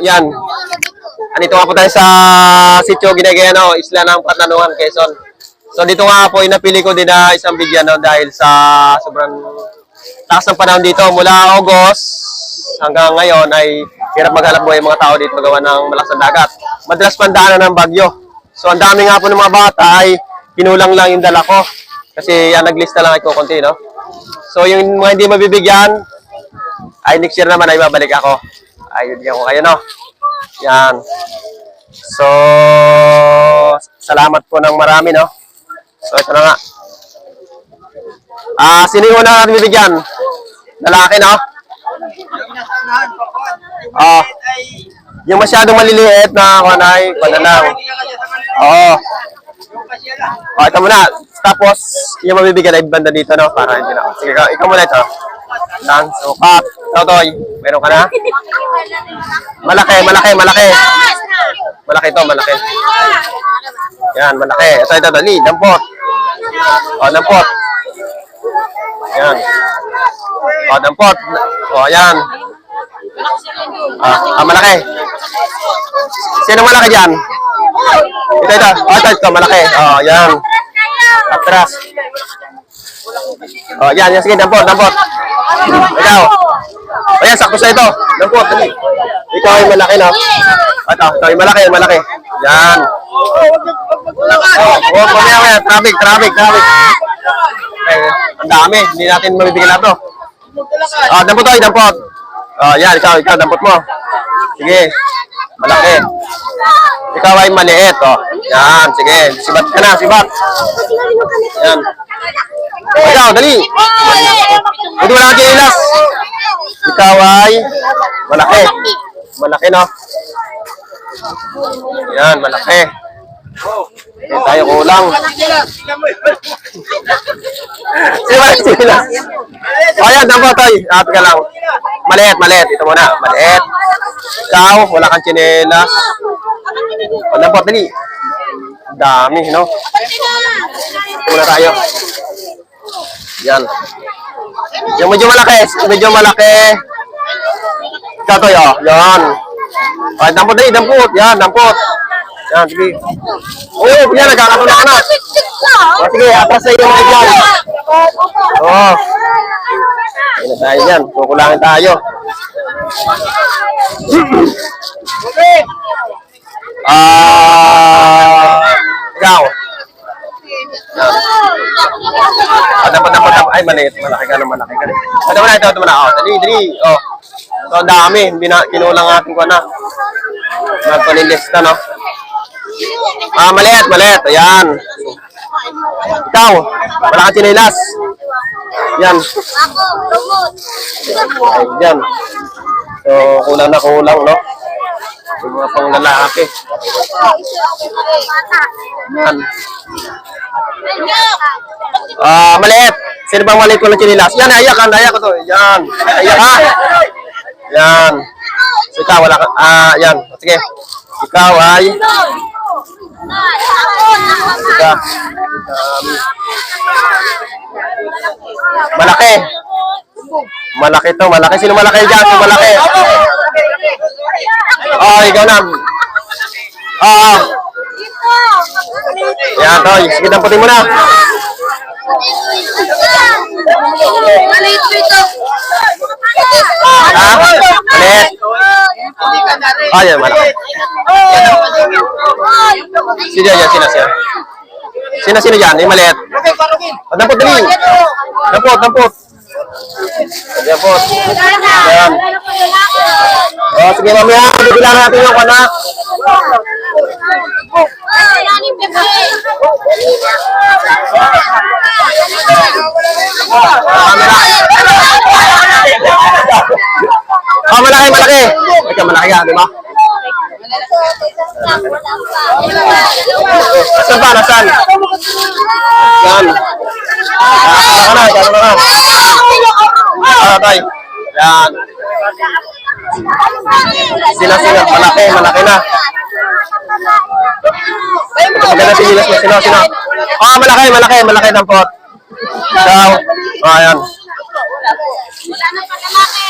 yan. Andito nga po tayo sa sitio Ginagayano, isla ng Patanungan, Quezon. So dito nga po, inapili ko din na isang bigyan no, dahil sa sobrang taas ng panahon dito. Mula August hanggang ngayon ay hirap maghanap buhay mga tao dito magawa ng malakas na dagat. Madalas pandaanan ng bagyo. So ang dami nga po ng mga bata ay kinulang lang yung dala ko. Kasi yan, naglista lang ako konti, no? So yung mga hindi mabibigyan, ay next year naman ay babalik ako. Ay, bigyan ko kayo, no? Yan. So, salamat po ng marami, no? So, ito na nga. Ah, sino yung una natin bibigyan? Lalaki, no? Oh. Yung masyadong maliliit na kanay, panalang. Oo. Oh, ito muna. Tapos, yung mabibigyan ay banda dito, no? Para hindi na. Sige, ikaw, muna ito. Yan, sukat. Ikaw, Toy. Meron ka na? Malaki, malaki, malaki. Malaki to, malaki. Yan, malaki. Ito, ito, dali. Dampot. O, dampot. Yan. O, dampot. O, yan. Ah, ah, malaki. Sino malaki dyan? Ito, ito. O, ito, ito, malaki. O, yan. Atras. O, yan, yan. Sige, dampot, dampot. Ikaw. O, yan, sakto sa ito. Dali. Ikaw ay malaki, no? Ito, ito ay malaki, malaki. Yan. Oh, oh, mamaya, mamaya. Traffic, traffic, traffic. Okay, ang dami. Hindi natin mabibigyan na to. Ah, dampot tayo, dampot. Ah, yan, ikaw, ikaw, dampot mo. Sige. Malaki. Ikaw ay maliit, oh. Yan, sige. Sibat ka na, sibat. Yan. Ikaw, dali. Hindi wala kang kinilas. Ikaw ay malaki. Malaki, no? Yan, malaki. Hindi tayo kulang. Sino ba yung sinilas? O yan. At ka lang. Maliit, maliit. Ito muna. Maliit. Ikaw, wala kang chinelas. O, dampot, dali. Dami, no? Muna tayo. Yan. Yung medyo malaki, medyo malaki. Ikaw to, oh. Yan. Ay, dampot dali, dampot. Yan, dampot. Yan, sige. Oh, yan, nagkakatula ka na. O, sige, atras sa iyo mga dyan. Oo. Oh. Ayun na tayo dyan. Kukulangin tayo. Ah, ikaw. Ah, dapat, dapat, dapat. Ay, maliit. Malaki ka na, malaki ka na. Ah, dapat na, ito. Oh, dali, dali. Oh. So, ang dami. Hindi na, kinulang ating ko na. Nagpanilista, no? Ah, maliit, maliit. Ayan. Ikaw, wala kang chinilas. Yan. Yan. So, kulang na kulang, no? Yung mga pang lalaki. Yan. Ah, maliit. Sino bang maliit ko ng chinilas? Yan, ayak ka, ayak ko to. Yan. Ayak ha. Yan. So, ikaw, wala ka. Ah, yan. Sige. Ikaw ay... Ika. Um, malaki. Malaki to, malaki. Sino malaki dyan? Sino malaki? Oh, ikaw na. Oo. Oh, Yan, Toy. Sige, damputin mo na. Maliit dito. Ha? Malit. Ah, yan, malaki. Sino yan? Sino, sino? Sino, sino yan? Yung maliit. Oh, dampot, dali. Dampot, dampot. Dampot. Yan. Oh, sige, mamaya. Bibilang natin yung anak. Oh, malaki, malaki. Ika, malaki ka, di ba? Nasaan ba? Nasaan? Yan. Ah, na, na, na, na. Ah, tay. Yan. Sila, sila. Malaki, malaki na. Ito maganda pinilas mo. Sino, sino? Ah, malaki, malaki, malaki ng pot. Ikaw. Ah, yan.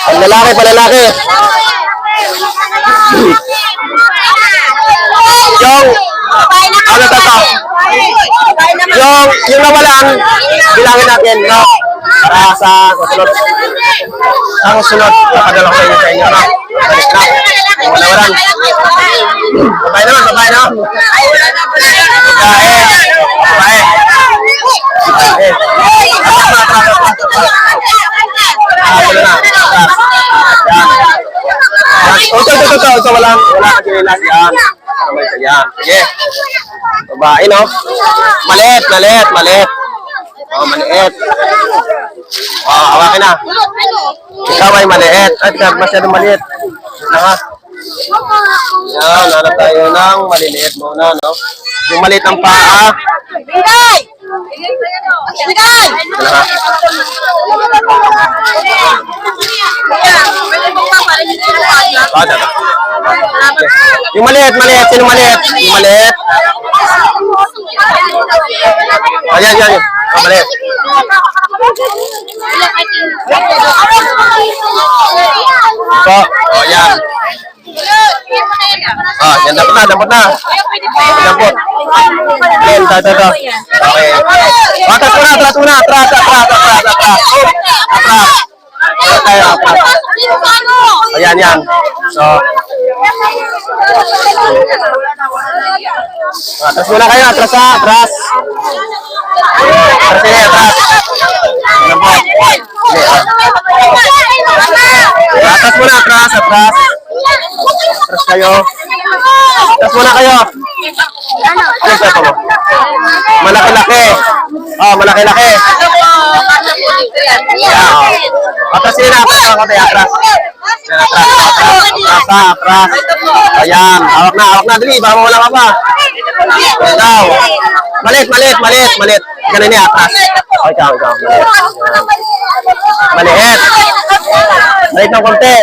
Ang lalaki, palalaki. Yung, ano to? Yung, yung nawalan, bilangin natin, no? Para sa susunod. Ang sunod, papadala ko sa inyo sa inyo, no? Balik na. Yung nawalan. Babae naman, babae naman. Babae. Babae. Babae. Ah, na. Yan. Yan. Oh, ito, ito, ito, ito, wala, wala ka kinilas. Yan. Yan. Sige. Babae, no? Maliit, maliit, maliit. Oh, maliit. Oh, hawakin na. Ikaw ay maliit. At masyadong maliit. Nga. Yan, hanap tayo ng maliliit muna, no? Yung maliit ng paa. Bigay! Bigay! Ito. Yung maliit, maliit. Sino maliit? Yung maliit. Ayan, yan, yan. Oh, maliit. So, oh, yan. Oh, yan, dapat na, dapat na. Dapat. Yan, ito, ito, ito. Okay. Oh, atras muna, atras muna. Atras, atras, atras, atras. Oh, atras. Tayo, atras. Ayan, yan. So, atras muna kayo, atras atras. Sige, ah. Atras muna, atras, atras. Atras kayo. Atras muna kayo. Ano sa ito? Malaki-laki. Oh, malaki-laki. Oh. Atras sila, atras ako tayo, atras. Atras, atras, atras. Ayan, hawak na, hawak na, dali, baka mawala ka pa. Ikaw. Malit, malit, malit, malit. Ganun niya, atras. Oh, ikaw, ikaw. Maliit. Maliit ng konti.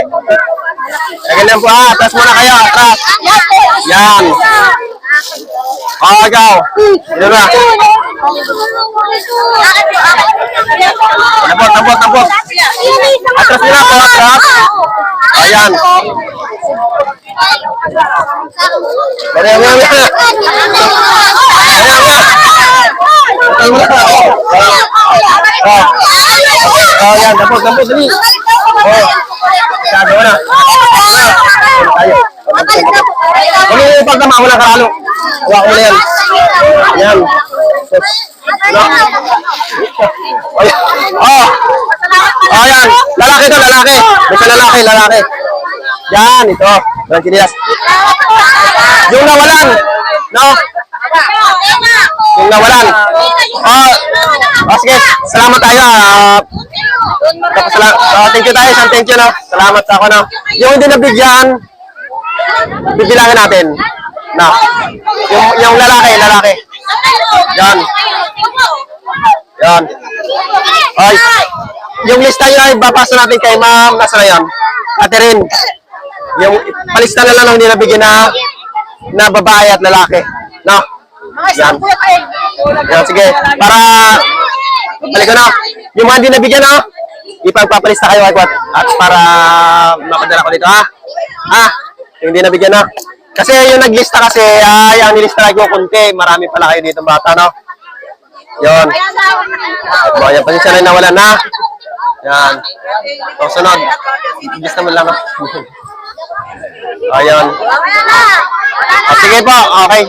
Ganyan po ha, atras muna kayo, atras. Yan. Oh, ikaw. Dito na. Nabot, nabot, nabot. Atras nila po, atras. Ayan. Ganyan, ganyan, ganyan. Oh. Oh, yan, nabot, nabot, dali. Oh. Sabi na. Tayo. Mo yung pagdama, walang karalo. Huwag mo na yan. Yan. Oh. Oh, yan. Lalaki to, lalaki. Basta lalaki, lalaki. Yan, ito. Walang kinilas. Yung nawalan. No? Yung nawalan. Oh, oh sige. Salamat tayo. ah. Tapos, sala- oh, thank you tayo. Isang thank you, no? Salamat sa ako, no? Yung hindi nabigyan, bibilangin natin. Na. Yung, yung lalaki, lalaki. Yan. Yan. Ay. Yung lista yun ay babasa natin kay ma'am. Nasa na yan? Catherine. Yung palista na lang ng hindi nabigyan na na babae at lalaki. No? Yan. Yan, sige. Para balik ko na. Yung mga hindi nabigyan na, ipagpapalista kayo agad at para mapadala ko dito ha. Ha? Yung hindi nabigyan na. Kasi yung naglista kasi, ay ang nilista ko kunti. Marami pala kayo dito bata, no? Yun. O, yan. Pasensya na yung nawalan na. Yan. So, sunod. Ibig naman lang. Ayun. Ah, sige po. Okay.